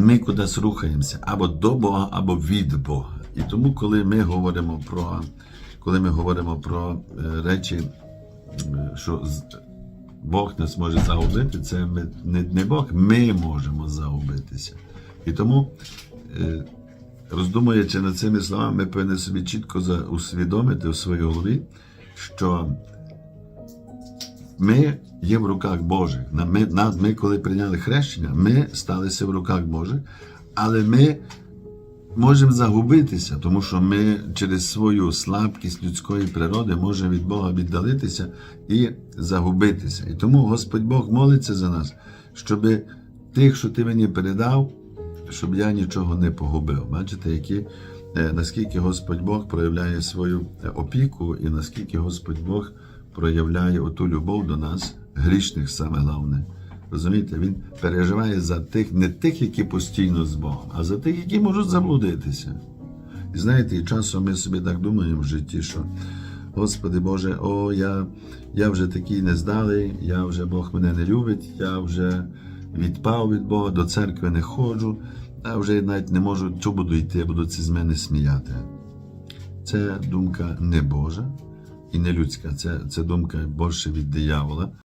ми кудись рухаємося або до Бога, або від Бога. І тому, коли ми говоримо про, коли ми говоримо про е, речі, е, що Бог нас може загубити, це ми, не, не Бог, ми можемо загубитися. І тому, е, роздумуючи над цими словами, ми повинні собі чітко усвідомити у своїй голові, що ми є в руках Божих. Ми, ми, коли прийняли хрещення, ми сталися в руках Божих, але ми можемо загубитися, тому що ми через свою слабкість людської природи можемо від Бога віддалитися і загубитися. І тому Господь Бог молиться за нас, щоб тих, що ти мені передав, щоб я нічого не погубив. Бачите, які, е, наскільки Господь Бог проявляє свою е, опіку, і наскільки Господь Бог проявляє оту любов до нас, грішних саме головне. Розумієте, він переживає за тих, не тих, які постійно з Богом, а за тих, які можуть заблудитися. І знаєте, і часом ми собі так думаємо в житті, що Господи Боже, о, я, я вже такий нездалий, я вже Бог мене не любить, я вже відпав від Бога, до церкви не ходжу, а вже навіть не можу, що буду йти, будуть ці з мене сміяти. Це думка не Божа і не людська, це, це думка більше від диявола.